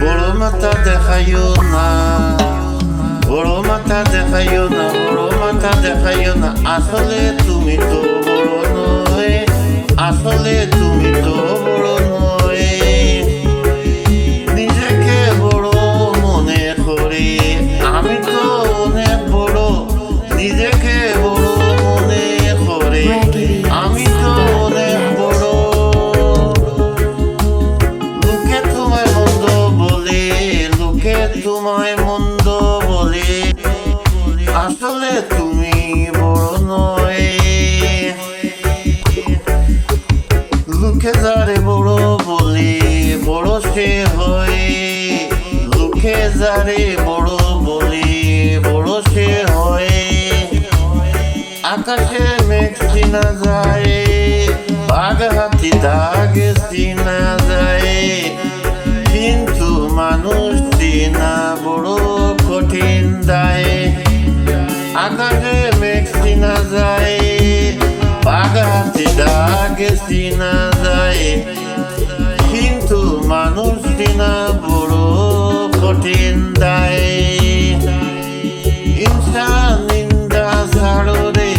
Boromata de Hayuna. Boromata de Hayuna Boromata de Hayuna. Asole tu mito Boronoe Asole tu mito তোমায় মন্দ বলে, আসলে তুমি বড় নয়। লোকে যারে বড় বলে, বড় সে হয়। লোকে যারে বড় বলে, বড় সে হয়। আকাশে মেঘ চিনা যায়, বাঘ হাতি দাগ চিনা যায়। কিন্তু মানুষ চিনা দাগ চিনা যায় কিন্তু মানুষ চিনা বড় কঠিন দায়। ইনসা নিন্দা ছাড়ো রে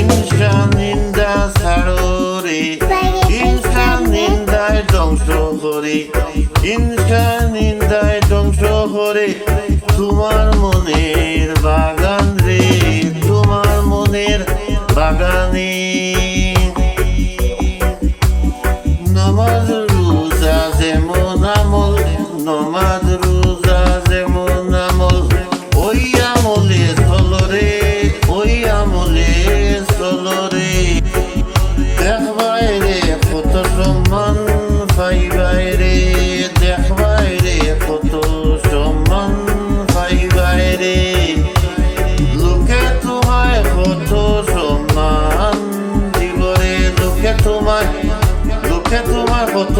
ইনসা নিন্দা নিন্দায় ধ্বংস করে ইনসা ধ্বংস করে তোমার মনের বাগান রে, তোমার মনের বাগানে। লোকে তোমায় লোকে তোমায় কত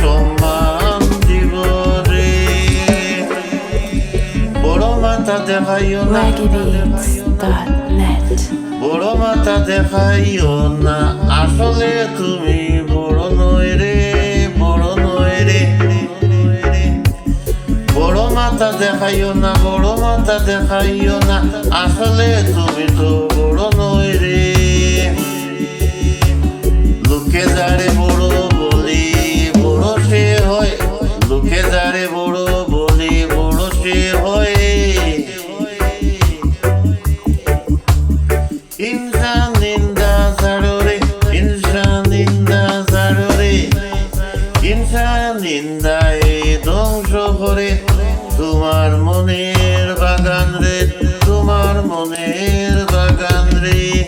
সম্মান দিব রে। বড় মাথা দেখাইও না. বড় মাথা দেখাইও না। আসলে তুমি বড় নয় রে বড় নয় রে বড় মাথা দেখাইও না বড় মাথা দেখাইও না। আসলে তুমি তো বড় নয় রে। যারে বড় বলি, বড় সে হয়। লোকে যারে বড় বলি, বড় সে হয়। ইনসান নিন্দা ছাড়ো রে, ইনসান নিন্দা ছাড়ো ইনসান নিন্দায় ধ্বংস করে। তোমার মনের বাগান রে, তোমার মনের বাগান রে।